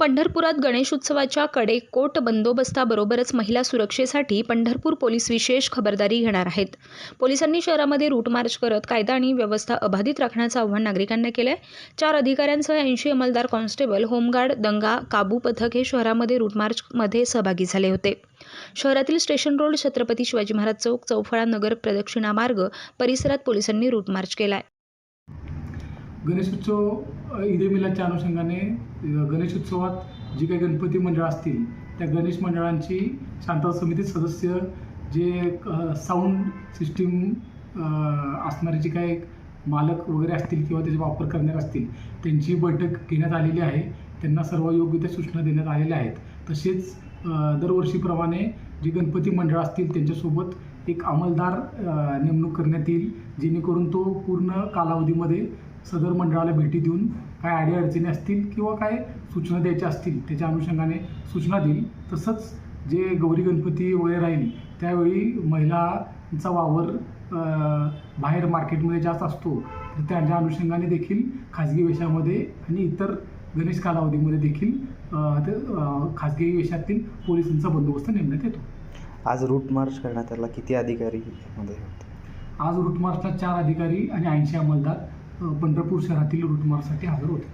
पंढरपुरात गणेशोत्सवाच्या कडेकोट बंदोबस्ताबरोबरच महिला सुरक्षेसाठी पंढरपूर पोलीस विशेष खबरदारी घेणार आहेत. पोलिसांनी शहरामध्ये रूट मार्च करत कायदा आणि व्यवस्था अबाधित राखण्याचं आव्हान नागरिकांना केलं आहे चार अधिकाऱ्यांसह ऐंशी अंमलदार कॉन्स्टेबल होमगार्ड दंगा काबू पथक हे शहरामध्ये रूट मार्चमध्ये सहभागी झाले होते. शहरातील स्टेशन रोड छत्रपती शिवाजी महाराज चौक चौफळा नगर प्रदक्षिणा मार्ग परिसरात पोलिसांनी रूट मार्च केला आहे गणेशोत्सव ईद मिलाच्या अनुषंगाने गणेशोत्सवात जी काही गणपती मंडळं असतील त्या गणेश मंडळांची शांतता समिती सदस्य जे साऊंड सिस्टीम असणारे जे काही मालक वगैरे असतील किंवा त्याचा वापर करणारे असतील त्यांची बैठक घेण्यात आलेली आहे. त्यांना सर्व योग्य त्या सूचना देण्यात आलेल्या आहेत. तसेच दरवर्षीप्रमाणे जी गणपती मंडळं असतील त्यांच्यासोबत एक अंमलदार नेमणूक करण्यात येईल जेणेकरून तो पूर्ण कालावधीमध्ये सदर मंडळाला भेटी देऊन काय अडीअडचणी असतील किंवा काय सूचना द्यायच्या असतील त्याच्या अनुषंगाने सूचना देईल. तसंच जे गौरी गणपती वगैरे राहील त्यावेळी महिलांचा वावर बाहेर मार्केटमध्ये जास्त असतो तर त्याच्या अनुषंगाने देखील खाजगी वेशामध्ये आणि इतर गणेश कालावधीमध्ये देखील खाजगी वेशातील पोलिसांचा बंदोबस्त नेमण्यात येतो. आज रूट मार्च करण्यात आला. किती अधिकारी आज रूट मार्चला चार अधिकारी आणि ऐंशी अंमलदार पंढरपूर शहरातील रूट हजर होते.